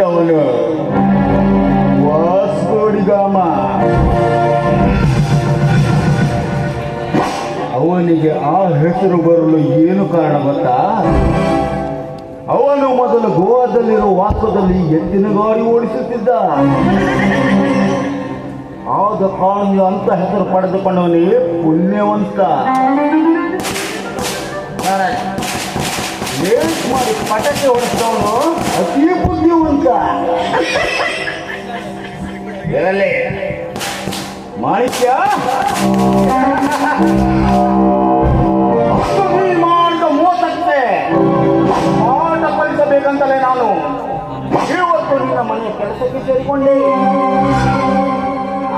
ಹುಟ್ಟವನು Vasco da Gama ಅವನಿಗೆ ಆ ಹೆಸರು ಬರಲು ಏನು ಕಾರಣ ಗೊತ್ತಾ? ಅವನು ಮೊದಲು ಗೋವಾದಲ್ಲಿರುವ ವಾಸ್ತವದಲ್ಲಿ ಎತ್ತಿನ ಗಾಡಿ ಓಡಿಸುತ್ತಿದ್ದ. ಆದ ಕಾರಣದಿಂದ ಅಂತ ಹೆಸರು ಪಡೆದುಕೊಂಡವನೇ ಪುಣ್ಯವಂತ. ಮಾಡಿ ಪಟಾಕಿ ಹೊಡೆದವನು ಎಲ್ಲಿ ಮಾಣಿಕ್ಯ? ಮಾಡ ಮೋಸಕ್ಕೆ ಪಾಠ ಕಲಿಸಬೇಕಂತಲೇ ನಾನು ಇವತ್ತು ನಿನ್ನ ಮನೆ ಕೆಲಸಕ್ಕೆ ಸೇರಿಕೊಂಡೆ.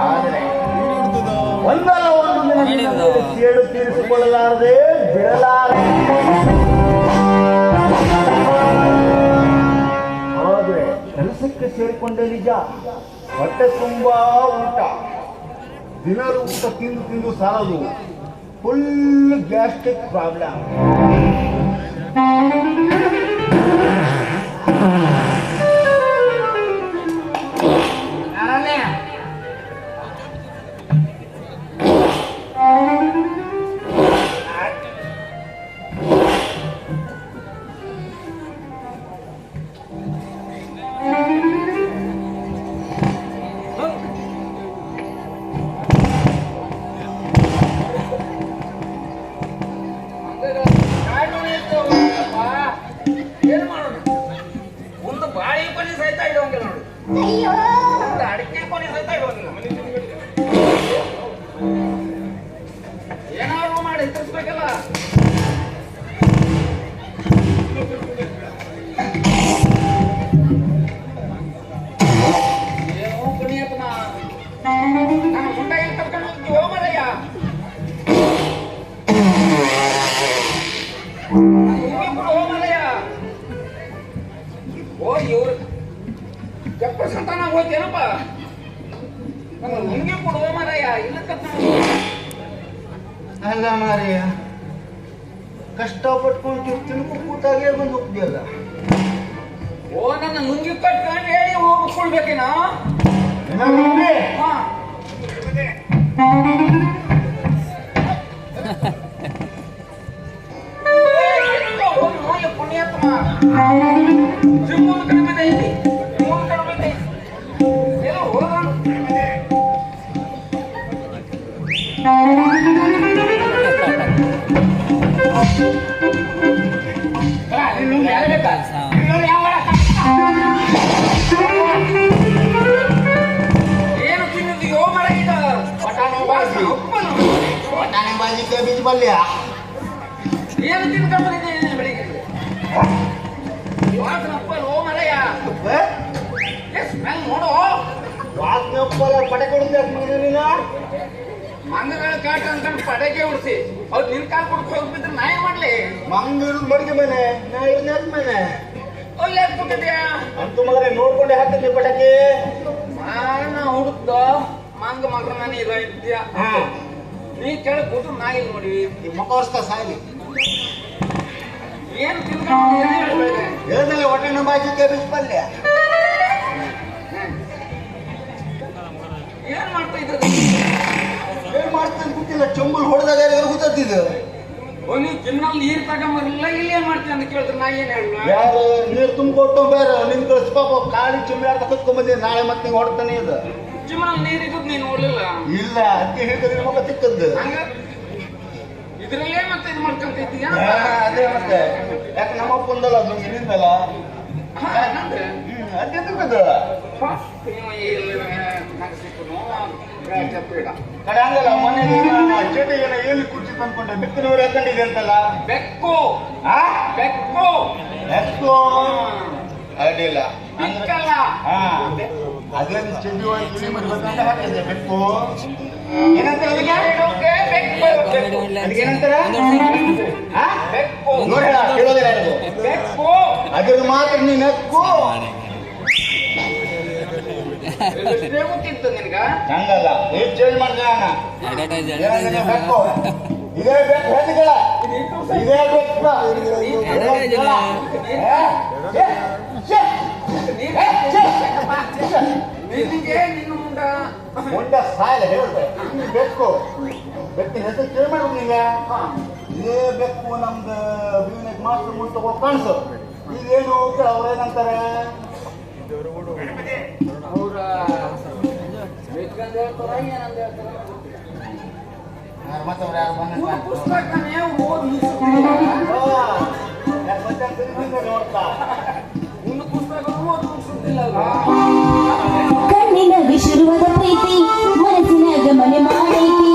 ಆದರೆ ಒಂದಲ್ಲ ಒಂದು ದಿನ ಕೇಳು ತೀರಿಸಿಕೊಳ್ಳಲಾರದೆ ಬಿಡಲಾರೆ. ಆದರೆ ಕೆಲಸಕ್ಕೆ ಸೇರಿಕೊಂಡೆ ನಿಜ. ಹೊಟ್ಟೆ ತುಂಬಾ ಊಟ. ದಿನ ಊಟ ತಿಂದು ತಿಂದು ಸಾಲದು. ಫುಲ್ ಗ್ಯಾಸ್ಟ್ರಿಕ್ ಪ್ರಾಬ್ಲಮ್ ಕೆಪ್ಪ ಸಂತಾನ ಹೋಗ್ತೇನಪ್ಪ ನನ್ನ ಕೊಡುವ ಮಾರಯ್ಯ. ಇಲ್ಲ ಅಲ್ಲ ಮಾರಿಯ ಕಷ್ಟಪಟ್ಕೊಂಡು ತಿನ್ಕು ಕೂತಾಗೆ ಬಂದು ಹೋಗ್ತೀಯಲ್ಲ. ಓ ನನ್ನ ನುಂಗಿ ಕಟ್ಕೊಂಡು ಹೇಳಿ ಹೋಗ್ಕೊಳ್ಬೇಕೇನಾ ಹಾ. ಪಲ್ಯ ಏನು ತಿನ್ಕೊಂಡು ಬಂದಿದ್ದೀನಿ ಬೆಳಿಗ್ಗೆ ವಾಸನಪ್ಪ ಓ ಮರಯ್ಯ ಸ್ಮೆಲ್ ನೋಡು ವಾಸನೆ ಉಪ್ಪಲ್ಲ ಪಟೆ ಕೊಡ್ತೀಯ ನೀನು ಮಂಗಗಳ ಕಾಟ ಅಂತ ಪಡಗೆ ಉಡ್ಸಿ. ಅವ್ರು ನಿನ್ ಕಾಲ್ ಕೊಡ್ಕೊ ಹೋಗ್ಬಿದ್ರೆ ನಾ ಏನ್ ಮಾಡ್ಲಿ? ಮಂಗ ಇರೋದು ಮಡಿಗೆ ಮನೆ ನಾ ಇರೋದು ಮನೆ ಅಲ್ಲಿ ಹಾಕ್ಬಿಟ್ಟಿದ್ಯಾ ಅಂತೂ ಮಗನೇ ನೋಡ್ಕೊಂಡೆ ಹಾಕ್ತೀನಿ ಪಟಾಕಿ. ಮಾನ ಹುಡುಕ್ದ ಮಂಗ ಮಗ ಮನೆ ಇರೋ ಇದ್ಯಾ? ನೀ ಕೆಳಗ್ ಕೂತು ನಾ ಇಲ್ಲಿ ನೋಡಿ ಈ ಮುಖ ವರ್ಷ ಸಾಲಿ ಏನ್ ತಿನ್ಕೊಂಡು ಹೊಟ್ಟೆ ನಮ್ಮ ಹೇಳ್ದಲ್ಲಿ ಬಿಸ್ಪಲ್ಯ ಪಲ್ಯ ಏನ್ ಮಾಡ್ತಾ ಇದ್ರಿ? ಏನ್ ಮಾಡ್ತಾನೆ ಗೊತ್ತಿಲ್ಲ ಚಂಬಲ್ ಹೊಡೆದಾಗ ಗೊತ್ತಿದ್ದು ಓ ನೀವ್ ಜಿಮ್ನಲ್ಲಿ ನೀರ್ ತಗೊಂಬರ್ಲಿಲ್ಲ ಇಲ್ಲಿ ಏನ್ ಮಾಡ್ತೀನಿ ಅಂತ ಕೇಳಿದ್ರೆ. ನಾ ಏನ್ ಹೇಳ ಯಾರು ನೀರು ತುಂಬಿಕೊಟ್ಟು ಬೇರೆ ನಿನ್ ಕಳ್ಸಿ ಪಾಪ ಖಾಲಿ ಚುಮ್ಯಾಡ ಕತ್ಕೊಂಡ್ ನಾಳೆ ಮತ್ತೆ ಹಿಂಗ್ ಹೊಡ್ತಾನೆ ಇದು ಜಿಮ್ನಲ್ಲಿ ನೀರ್ ಇದ್ದದ್ ನೀನ್ ನೋಡ್ಲಿಲ್ಲ? ಇಲ್ಲ ಅದಕ್ಕೆ ಹಿಡಿದ್ರೆ ಮಗ ಸಿಕ್ಕದ್ದು. ಹಂಗ? ಇದ್ರಲ್ಲೇ ಮತ್ತೆ ಇದು ಮಾಡ್ಕೊಂತಿದ್ದೀಯ ಅದೇ ಮತ್ತೆ. ಯಾಕೆ ನಮ್ಮ ಅಪ್ಪಂದಲ್ಲ ಅದು ಅದೇ ಹಾ, ಕಡೆ ಹಂಗಲ್ಲ ಮೊನ್ನೆ ಚೇಟಿ ಏನೋ ಎಲ್ಲಿ ಕುರ್ಚಿ ತಂದ್ಕೊಂಡೆ ಬಿತ್ತಿನವ್ರು ಹಾಕೊಂಡಿದೆ ಅಂತಲ್ಲ ಬೆಕ್ಕು ಆ ಬೆಕ್ಕು. ಬೆಕ್ಕು ಅಡ್ಡಿಲ್ಲ ಅಂದ್ರೆ ಹಾ ಅದೇನು ಚೆಂಡಿ ಬರ್ಬೇಕಂತ ಹಾಕಿದೆ ಬೆಕ್ಕು ಏನಂತ ಅದಕ್ಕೆ ಬೆಕ್ಕು. ಅದಕ್ಕೆ ಏನಂತಾರ? ಬೆಕ್ಕು ನೋಡಿ ಬೆಕ್ಕು. ಅದ್ರದ್ದು ಮಾತ್ರ ನೀನು ಹಕ್ಕು ಇಷ್ಟೇ ಗೊತ್ತಿತ್ತು ನಿನ್ಗ? ಹಂಗಲ್ಲ ಏನ್ ಚೇಂಜ್ ಮಾಡ್ದೆ ಅಣ್ಣ? ಇದೇ ಬೇಕು ಹೆಣ್ಗಳ ಇದೇ ಬೇಕು. ನಿನಗೆ ನಿನ್ನ ಮುಂಡ. ಮುಂದೆ ಸಾಯಲ್ಲ ನೀನು ಬೆಕ್ಕು ಬೆಕ್ಕಿನ ಹೆಸರು ಕೇಳಿ ಮಾಡ್ಬೇಕು ನಿಂಗೆ ಇದೇ ಬೆಕ್ಕು ನಮ್ದು ಬಿಸ್ನೆಸ್ ಮಾಸ್ಟರ್ ಮುಂದೆ ತಗೋ ಕಾಣಿಸು. ಈಗೇನು ಅವ್ರು ಪುಸ್ತಕನೇ ಓದಿ ನೋಡ್ತಾ ಒಂದು ಪುಸ್ತಕ ಓದಿ ಮುಗಿಸುತ್ತಿಲ್ಲ ಕಣ್ಣಿನಲ್ಲಿ ಶುರುವಾದ ಪ್ರೀತಿ ಮನಸ್ಸಿನಾಗ ಮನೆ ಮಾಡೈತಿ.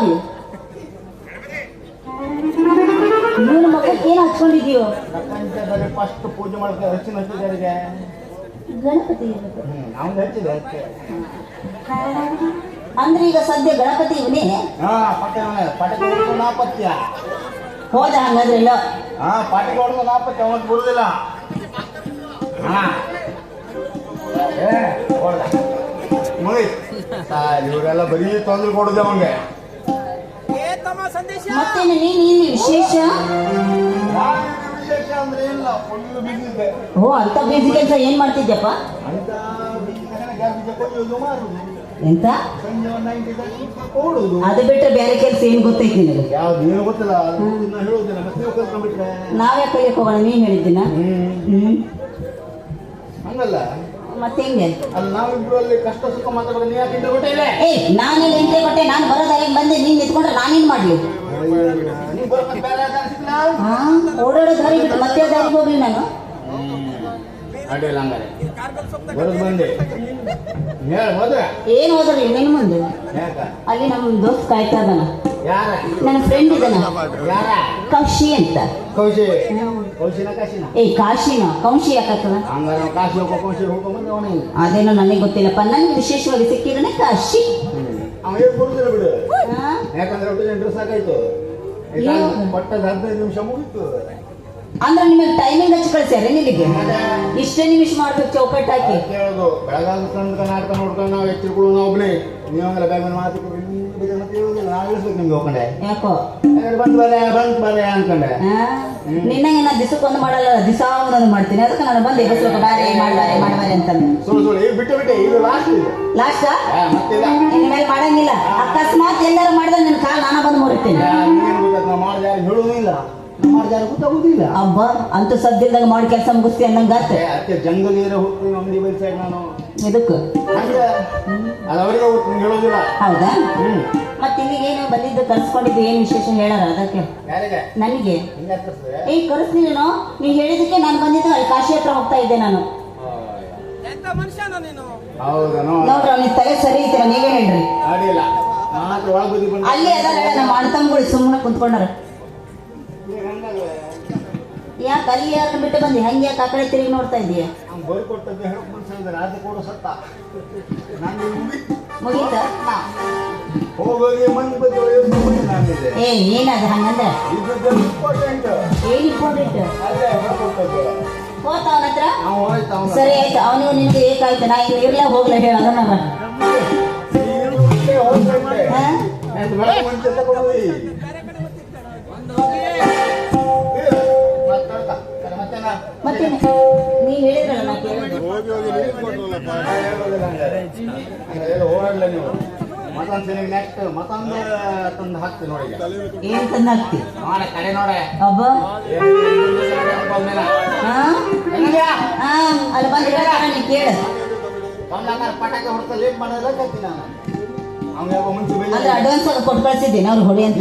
ಅವ್ರಕ್ಕಾಗಿ ನೀನು ಮಕ್ಕಳಿಗೆ ಏನು ಹಚ್ಕೊಂಡಿದೀಯೋ ಫಸ್ಟ್ ಪೂಜೆ ಮಾಡ್ತಾರೆ ಹಚ್ಚಿ ಹಚ್ಚಿದಾರಿಗೆ ಗಣಪತಿ. ನಾವು ಹಚ್ಚಿದೆ ಅಂದ್ರೆ ಈಗ ಸದ್ಯ ಗಣಪತಿ ಇವನೇ? ಹಾ ಪಟಕೆ ಹೊಡೆದು ನಾಪತ್ಯ. ಹೋದ ಹಂಗಾದ್ರೆ ಇಲ್ಲ ಹಾ ಪಟಕೆ ಹೊಡೆದು ನಾಪತ್ಯ ಅವನು ಬರುದಿಲ್ಲ. ಹಾ. ಏ ಹೊಡ್ದ. ಮುಗೀತು. ಇವರೆಲ್ಲ ಬರೀ ತೊಂದ್ರೆ ಕೊಡುದು ಅವನಿಗೆ. ಮತ್ತೇನು ನೀನು ವಿಶೇಷ? ಓ ಅಂತ ಬಿಸಿ ಕೆಲಸ ಏನ್ ಮಾಡ್ತಿದ್ಯಪ್ಪ? ಎಂತ? ಅದು ಬಿಟ್ಟರೆ ಬೇರೆ ಕೆಲಸ ಏನ್ ಗೊತ್ತೈತಿ ನಿನಗೆ? ಯಾವ್ದು ಏನು ಗೊತ್ತಿಲ್ಲ ಅದನ್ನ ಹೇಳೋದಿಲ್ಲ ಮತ್ತೆ ನೀವು ಕಲ್ತ್ಕೊಂಡ್ಬಿಟ್ರೆ ನಾವೇ ಹೋಗೋಣ? ನೀನ್ ಹೇಳಿದ್ದೀನ? ಹ್ಮ್. ಹಂಗಲ್ಲ. ಮತ್ತೆ ಹೆಂಗೆ? ಅಲ್ಲಿ ನಾವಿಬ್ರು ಅಲ್ಲಿ ಕಷ್ಟ ಸುಖ ಮಾತಾಡೋದು ನೀ ಯಾಕೆ ಇಂಟರ್ ಕೊಟ್ಟೆ ಇಲ್ಲ? ಏಯ್ ನಾನೆಲ್ಲ ಎಂಟೆ ಕೊಟ್ಟೆ ನಾನು ಬರೋದಾಗಿ ಬಂದೆ. ನೀನ್ ನಿಂತ್ಕೊಂಡ್ರೆ ನಾನೇನ್ ಮಾಡ್ಲಿ? ನೀ ಬರ್ಬೇಕು ಬೇರೆ ಯಾಕೆ ಅನ್ಸಿಲ್ಲ ಹಾ ಓಡಾಡೋ ದಾರಿ ಬಿಟ್ಟು ಮತ್ತೆ ದಾರಿಗೆ ಹೋಗ್ಲಿ ನಾನು. ಅಡ್ಡಿಲ್ಲ ಹಂಗಾರೆ. ಬರೋದು ಬಂದೆ. ಹೇಳ ಹೋದ್ರೆ ಏನ್ ಹೋದ್ರಿ? ನಿನ್ ಮುಂದೆ? ಯಾಕ? ಅಲ್ಲಿ ನಮ್ಮ ದೋಸ್ತ್ ಕಾಯ್ತಾ ಇದ್ದಾನ. ಯಾರ? ನನ್ನ ಫ್ರೆಂಡ್ ಇದ್ದಾನ. ಯಾರ? ಕೌಶಿ ಅಂತ. ಕೌಶಿ. ಏಯ್ ಕಾಶಿನ? ಕೌಶಿ ಯಾಕತ್ತದ? ಅದೇನೋ ನನಗೆ ಗೊತ್ತಿಲ್ಲಪ್ಪ ನನಗೆ ವಿಶೇಷವಾಗಿ ಸಿಕ್ಕಿದ್ರೆ ಕಾಶಿ. ಅಂದ್ರೆ ನಿಮಗೆ ಟೈಮಿಂಗ್ ಹಚ್ಚಿ ಕಳ್ಸ್ಯಾರ ನಿಮಗೆ ಇಷ್ಟೇ ನಿಮಿಷ ಮಾಡ್ಬೇಕು ಚೌಕಟ್ಟು ಹಾಕಿ. ತನಕ ನಾಟಕ ನೋಡ್ಕೊಂಡು ನಾವು ಎಚ್ಚರಿಕೊಳ್ಳು ನಾವು ಒಬ್ನೇ ನೀವು ಮಾತು ಬ್ಯಾಗ್ ಮಾತು ಮತ್ತೆ ಹೇಳೋದಿಲ್ಲ ನಾವು ಇಳಿಸ್ಬೇಕು ನಿಮ್ಗೆ ಹೋಗ್ಕೊಂಡೆ? ಯಾಕೋ? ಯಾಕಂದ್ರೆ ಬಂದ್ ಬರೇ ಬಂದ್ ಬರೇ ಅನ್ಕೊಂಡೆ. ನಿನ್ನಂಗೆ ನಾನು ದಿಸಕ್ಕೊಂದು ಮಾಡಲ್ಲ ಒಂದೊಂದು ಮಾಡ್ತೀನಿ. ಅದಕ್ಕೆ ನಾನು ಬಂದೆ ಬಸ್ಬೇಕು ಬಾರೆ ಮಾಡಬಾರೆ ಮಾಡಬಾರೆ ಅಂತಂದು. ಸುಳ್ಳು ಸುಳ್ಳು ಈಗ ಬಿಟ್ಟು ಬಿಟ್ಟೆ ಇದು ಲಾಸ್ಟ್ ಇದು. ಲಾಸ್ಟ್ ಆ, ಮತ್ತಿಲ್ಲ? ಇನ್ನು ಮೇಲೆ ಮಾಡಂಗಿಲ್ಲ ಅಕಸ್ಮಾತ್ ಎಲ್ಲರೂ ಮಾಡಿದ್ರೆ ನಿನ್ನ ಕಾಲ ನಾನು ಬಂದು ಮುರಿತೀನಿ ಮಾಡಿದ ಯಾರು ಇಲ್ಲ. ನಾವು ಮಾಡಿದ ಯಾರು ಗೊತ್ತಾಗೋದಿಲ್ಲ ಅಬ್ಬ ಅಂತೂ ಸದ್ಯದಾಗ ಮಾಡಿ ಕೆಲಸ ಮುಗಿಸ್ತೀನಿ ಅನ್ನಂಗ ಜಂಗಲ್ ಇರೋ ಹೋಗ್ತೀನಿ ಅಂಗಡಿ ಸೈಡ್ ನಾನು. ಇದಕ್ಕೆ ಹಂಗೆ. ಅದು ಅವರಿಗೆ ಹೋಗ್ತೀನಿ ಹೇಳೋದಿಲ್ಲ. ಹೌದಾ? ಹ್ಮ್. ಮತ್ತೆ ಬಂದಿದ್ದು ಕರ್ಸ್ಕೊಂಡಿದ್ದು ಏನು ವಿಶೇಷ ಹೇಳಾರ ಅದಕ್ಕೆ? ಯಾರಿಗೆ? ನನಗೆ? ಹಿಂಗೆ ಹತ್ತಿಸ್ತದೆ ಏಯ್ ಕರೆಸ್ತೀನೇನೋ ನೀವು ಹೇಳಿದಕ್ಕೆ ನಾನು ಬಂದಿದ್ದು ಅಲ್ಲಿ ಕಾಶಿ ಹತ್ರ ಹೋಗ್ತಾ ಇದ್ದೆ ನಾನು. ಹೌದನೋ ನೋಡ್ರಿ ಅವ್ನಿಗೆ ತಲೆ ಸರಿ ಐತಿರ ನೀವೇ ಹೇಳ್ರಿ. ಅಡಿಲ್ಲ ಮಾತ್ರ ಒಳಗೆ ಬುದ್ಧಿ ಬಂದು ಅಲ್ಲಿ ಅದಾರ ನಮ್ಮ ಸುಮ್ಮನೆ ಕುಂತ್ಕೊಂಡಾರ? ಯಾಕೆ ಅಲ್ಲಿ ಯಾಕೆ ಬಿಟ್ಟು ಬಂದಿ? ಹಂಗೆ ಯಾಕೆ ಆ ಕಡೆ ತಿರುಗಿ ನೋಡ್ತಾ ಇದೀಯ? ಬೈಕೊಟ್ಟದ್ದು ಹೇಳಕ್ ಮನ್ಸಿದ್ದಾರೆ ಅದು ಕೂಡ ಸತ್ತ. ನಾನು ಮನ್ ಏ ಸರಿ ಆಯ್ತು. ಅವನು ನಿನ್ಗೆ ಏಕಾಯ್ತು. ನಾ ಇಲ್ಲಿ ಇರ್ಲ ಹೋಗ್ಲ ಹೇಳೋದು ನಮ್ಮ ಹಂಗಾರೆ ಓಡಾಡ್ಲ ನೀವು. ಮತ್ತೊಂದು ಸರಿ ನೆಕ್ಸ್ಟ್ ಮತ್ತೊಂದು ತಂದು ಹಾಕ್ತೀನಿ ನೋಡಿ. ಏನ್ ತಂದು ಹಾಕ್ತಿ? ನೋಡ ಕಡೆ ನೋಡ. ಅಲ್ಲಿ ಬಂದು ಕೇಳು. ಕಮಲಾಕರ್ ಪಟಾಕಿ ಹೊಡ್ತಾ ಲೇಟ್ ಮಾಡೋದಿಲ್ಲ ಕಲ್ತೀನಿ ನಾನು. ಅಂದ್ರೆ ಅಡ್ವಾನ್ಸ್ ಅದು ಕೊಟ್ಟು ಕಳ್ಸಿದ್ದೀನಿ ಅವ್ರು ಹೊಡಿ ಅಂತ.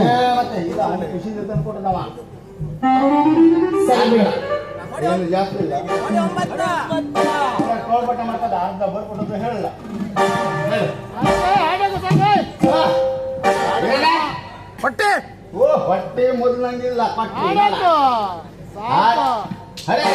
ಖುಷಿಯಿಂದ ತಂದು ಕೊಟ್ಟದವ ಸರಿ ಬಿಡು. ಏನು ಜಾಸ್ತಿ ಇಲ್ಲ? ಕೋಳ್ಪಟ್ಟ ಮಾಡ್ತದ ಅರ್ಧ ಬರ್ಕೊಟ್ಟು ಹೇಳಲ್ಲ? ಹೊಟ್ಟೆ. ಓ ಹೊಟ್ಟೆ ಮೊದಲಂಗಿಲ್ಲ ಪಟ್ಟಿ ಅರೆ